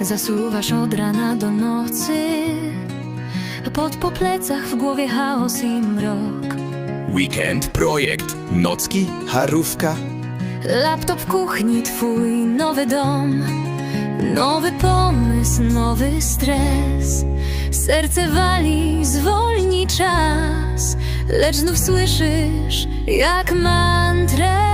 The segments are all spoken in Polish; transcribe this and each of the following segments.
Zasuwasz od rana do nocy Pod po plecach w głowie chaos i mrok. Weekend, projekt, nocki, harówka. Laptop w kuchni, twój nowy dom. Nowy pomysł, nowy stres. Serce wali, zwolni czas. Lecz znów słyszysz jak mantrę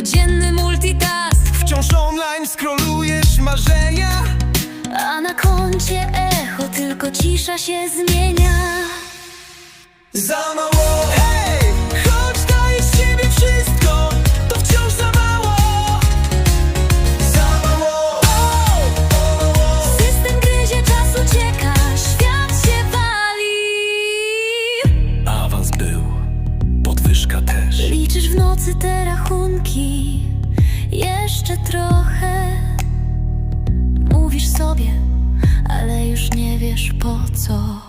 codzienny multitask. Wciąż online scrollujesz marzenia? A na koncie echo, tylko cisza się zmienia Liczysz w nocy te rachunki Jeszcze trochę Mówisz sobie, ale już nie wiesz po co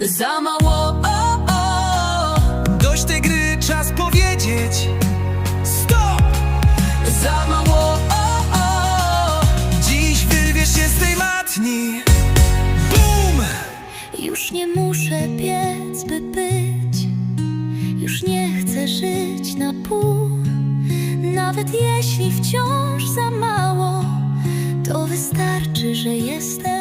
Za mało o, o. Dość tej gry, czas powiedzieć Stop! Za mało o, o. Dziś wyrwiesz się z tej matni Boom! Już nie muszę biec, by być Już nie żyć na pół. Nawet jeśli wciąż za mało To wystarczy, że jestem